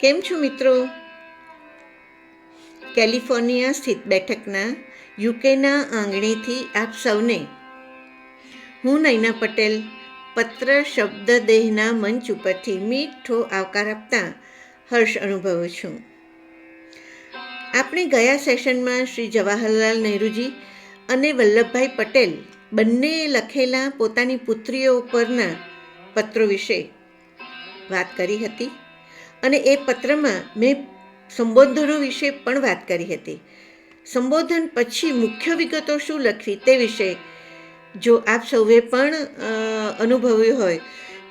કેમ છો મિત્રો? કેલિફોર્નિયા સ્થિત બેઠકના યુકેના આંગણેથી આપ સૌને હું નૈના પટેલ, પત્ર શબ્દ દેહના મંચ ઉપરથી મીઠો આવકાર આપતા હર્ષ અનુભવું છું. આપણે ગયા સેશનમાં શ્રી જવાહરલાલ નહેરુજી અને વલ્લભભાઈ પટેલ બંનેએ લખેલા પોતાની પુત્રીઓ પરના પત્રો વિશે વાત કરી હતી. અને એ પત્રમાં મેં સંબોધનો વિશે પણ વાત કરી હતી. સંબોધન પછી મુખ્ય વિગતો શું લખવી તે વિશે જો આપ સૌએ પણ અનુભવ્યું હોય,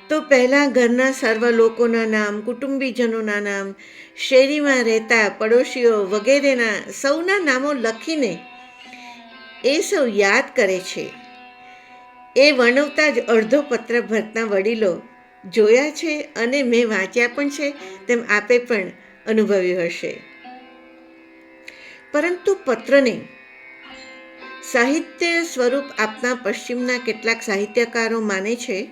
તો પહેલાં ઘરના સર્વ લોકોના નામ, કુટુંબીજનોના નામ, શેરીમાં રહેતા પડોશીઓ વગેરેના સૌના નામો લખીને એ સૌ યાદ કરે છે. એ વર્ણવતા જ અડધો પત્ર ભરતા વડીલો જોયા છે અને મેં વાંચ્યા પણ છે, તેમ આપે પણ અનુભવ્યું હશે. પરંતુ પત્રને સાહિત્ય સ્વરૂપ આપના પશ્ચિમના કેટલાક સાહિત્યકારો માને છે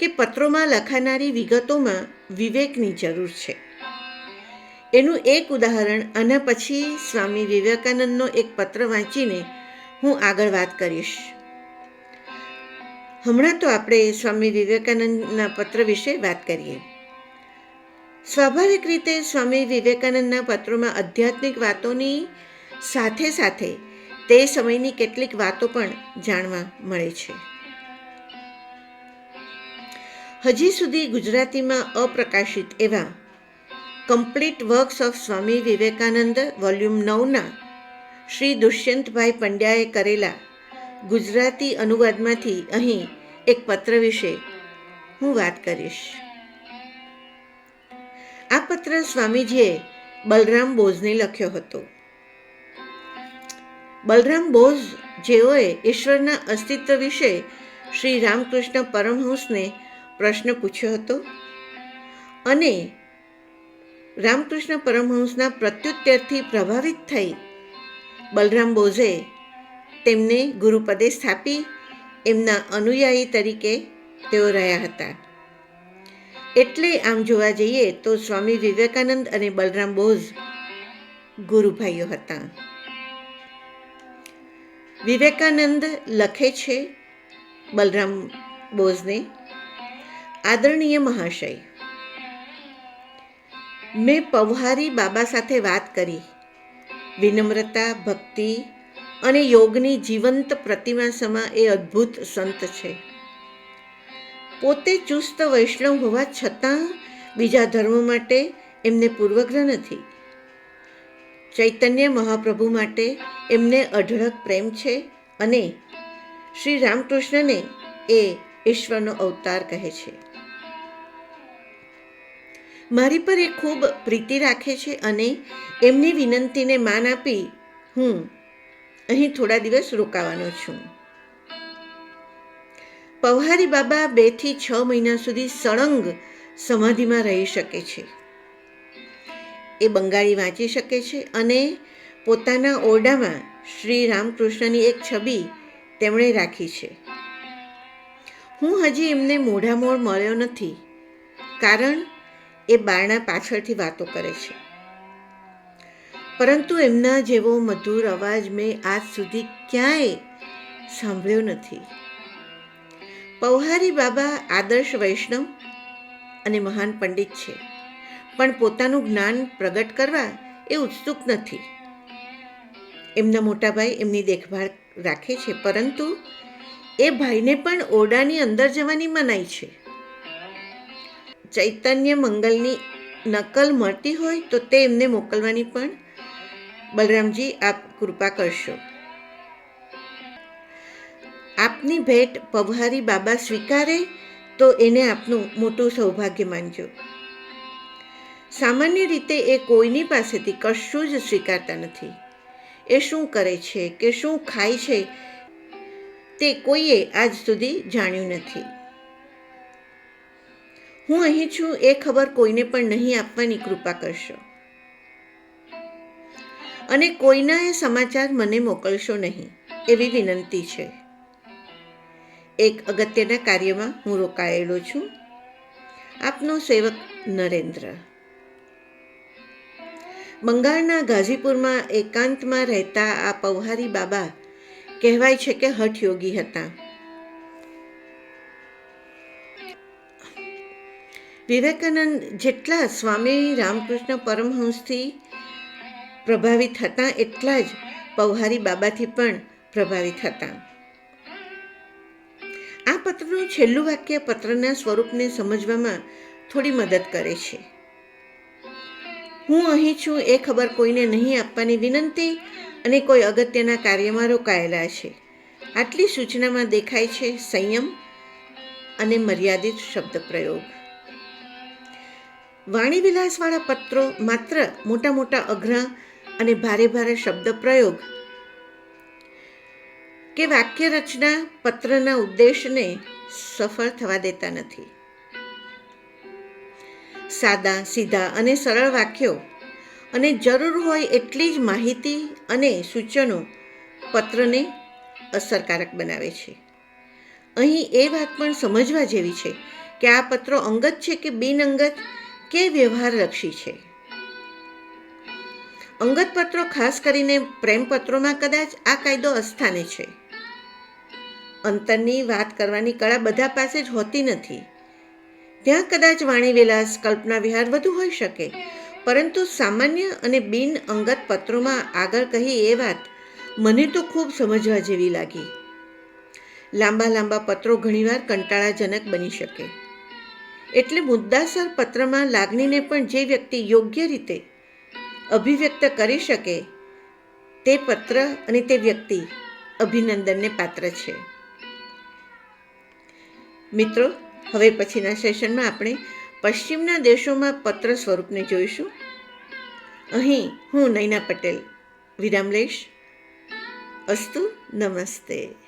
કે પત્રોમાં લખાનારી વિગતોમાં વિવેકની જરૂર છે. એનું એક ઉદાહરણ આના પછી સ્વામી વિવેકાનંદનો એક પત્ર વાંચીને હું આગળ વાત કરીશ. હમણાં તો આપણે સ્વામી વિવેકાનંદના પત્ર વિશે વાત કરીએ. સ્વાભાવિક રીતે સ્વામી વિવેકાનંદના પત્રોમાં આધ્યાત્મિક વાતોની સાથે સાથે તે સમયની કેટલીક વાતો પણ જાણવા મળે છે. હજી સુધી ગુજરાતીમાં અપ્રકાશિત એવા complete works of Swami Vivekananda volume નવના Shri Dushyantbhai પંડ્યાએ કરેલા ગુજરાતી અનુવાદમાંથી અહીં એક પત્ર વિશે હું વાત કરીશ. આ પત્ર સ્વામીજીએ બલરામ બોઝને લખ્યો હતો. બલરામ બોઝ જેઓએ ઈશ્વરના અસ્તિત્વ વિશે શ્રી રામકૃષ્ણ પરમહંસને પ્રશ્ન પૂછ્યો હતો અને રામકૃષ્ણ પરમહંસના પ્રત્યુત્તરથી પ્રભાવિત થઈ બલરામ બોઝે તેમને ગુરુપદે સ્થાપી એમના અનુયાયી તરીકે તેઓ રહ્યા હતા. એટલે આમ જોવા જઈએ તો સ્વામી વિવેકાનંદ અને બલરામ બોઝ ગુરુભાઈઓ હતા. વિવેકાનંદ લખે છે બલરામ બોઝને, આદરણીય મહાશય, મેં પવહારી બાબા સાથે વાત કરી. વિનમ્રતા, ભક્તિ અને યોગની જીવંત પ્રતિમા સમા એ અદ્ભુત સંત છે. પોતે ચુસ્ત વૈષ્ણવ હોવા છતાં બીજા ધર્મો માટે એમને પૂર્વગ્રહ નથી. ચૈતન્ય મહાપ્રભુ માટે એમને અઢળક પ્રેમ છે અને શ્રી રામકૃષ્ણને એ ઈશ્વરનો અવતાર કહે છે. મારી પર એ ખૂબ પ્રીતિ રાખે છે અને એમની વિનંતીને માન આપી હું અહીં થોડા દિવસ રોકાવાનો છું. પવહારી બાબા બેથી છ મહિના સુધી સળંગ સમાધિમાં રહી શકે છે. એ બંગાળી વાંચી શકે છે અને પોતાના ઓરડામાં શ્રી રામકૃષ્ણની એક છબી તેમણે રાખી છે. હું હજી એમને મોઢામોળ મળ્યો નથી, કારણ એ બારણા પાછળથી વાતો કરે છે. પરંતુ એમના જેવો મધુર અવાજ મેં આજ સુધી ક્યાંય સાંભળ્યો નથી. પૌહારી બાબા આદર્શ વૈષ્ણવ અને મહાન પંડિત છે, પણ પોતાનું જ્ઞાન પ્રગટ કરવા એ ઉત્સુક નથી. એમના મોટા ભાઈ એમની દેખભાળ રાખે છે, પરંતુ એ ભાઈને પણ ઓરડાની અંદર જવાની મનાઈ છે. ચૈતન્ય મંગલની નકલ મળતી હોય તો તે એમને મોકલવાની પણ બલરામજી, આપ કૃપા કરશો. આપની ભેટ પવહારી બાબા સ્વીકારે તો એને આપનું મોટું સૌભાગ્ય માનજો. સામાન્ય રીતે એ કોઈની પાસેથી કશું જ સ્વીકારતા નથી. એ શું કરે છે કે શું ખાય છે તે કોઈએ આજ સુધી જાણ્યું નથી. હું અહીં છું એ ખબર કોઈને પણ નહીં આપવાની કૃપા કરશો. અને કોઈના એ સમાચાર મને મોકલશો નહીં, એવી વિનંતી છે. એક અગત્યના કાર્યમાં હું રોકાયેલો છું. આપનો સેવક નરેન્દ્ર. બંગાળના ગાઝીપુરમાં એકાંતમાં રહેતા આ પૌહારી બાબા કહેવાય છે કે હઠયોગી હતા. વિવેકાનંદ જેટલા સ્વામી રામકૃષ્ણ પરમહંસથી પ્રભાવિત હતા એટલા જ પૌહારી બાબાથી પણ પ્રભાવિત હતા. આ પત્રનું છેલ્લું વાક્ય પત્રના સ્વરૂપને સમજવામાં થોડી મદદ કરે છે. હું અહીં છું એ ખબર કોઈને નહીં આપવાની વિનંતી અને કોઈ અગત્યના કાર્યમાં રોકાયેલા છે. આટલી સૂચનામાં દેખાય છે સંયમ અને મર્યાદિત શબ્દ પ્રયોગ. વાણીવિલાસવાળા પત્રો માત્ર મોટા મોટા અઘરા અને ભારે ભારે શબ્દ પ્રયોગ કે વાક્ય રચના પત્રના ઉદ્દેશને સફળ થવા દેતા નથી. સાદા, સીધા અને સરળ વાક્યો અને જરૂર હોય એટલી જ માહિતી અને સૂચનો પત્રને અસરકારક બનાવે છે. અહીં એ વાત પણ સમજવા જેવી છે કે આ પત્રો અંગત છે કે બિનઅંગત કે વ્યવહારલક્ષી છે? અંગત પત્રો ખાસ કરીને પ્રેમ પત્રોમાં કદાચ આ કાયદો અસ્થાને છે. અંતરની વાત કરવાની કળા બધા પાસે જ હોતી નથી. ત્યાં કદાચ વાણી વિલાસ, કલ્પના વિહાર વધુ હોઈ શકે, પરંતુ સામાન્ય અને બિન અંગત પત્રોમાં આગળ કહી એ વાત મને તો ખૂબ સમજવા જેવી લાગી. લાંબા લાંબા પત્રો ઘણીવાર કંટાળાજનક બની શકે. એટલે મુદ્દાસર પત્રમાં લાગણીને પણ જે વ્યક્તિ યોગ્ય રીતે અભિવ્યક્ત કરી શકે તે પત્ર અને તે વ્યક્તિ અભિનંદનને પાત્ર છે. મિત્રો, હવે પછીના સેશનમાં આપણે પશ્ચિમના દેશોમાં પત્ર સ્વરૂપને જોઈશું. અહીં હું નૈના પટેલ, વિરામ લઈશ. અસ્તુ, નમસ્તે.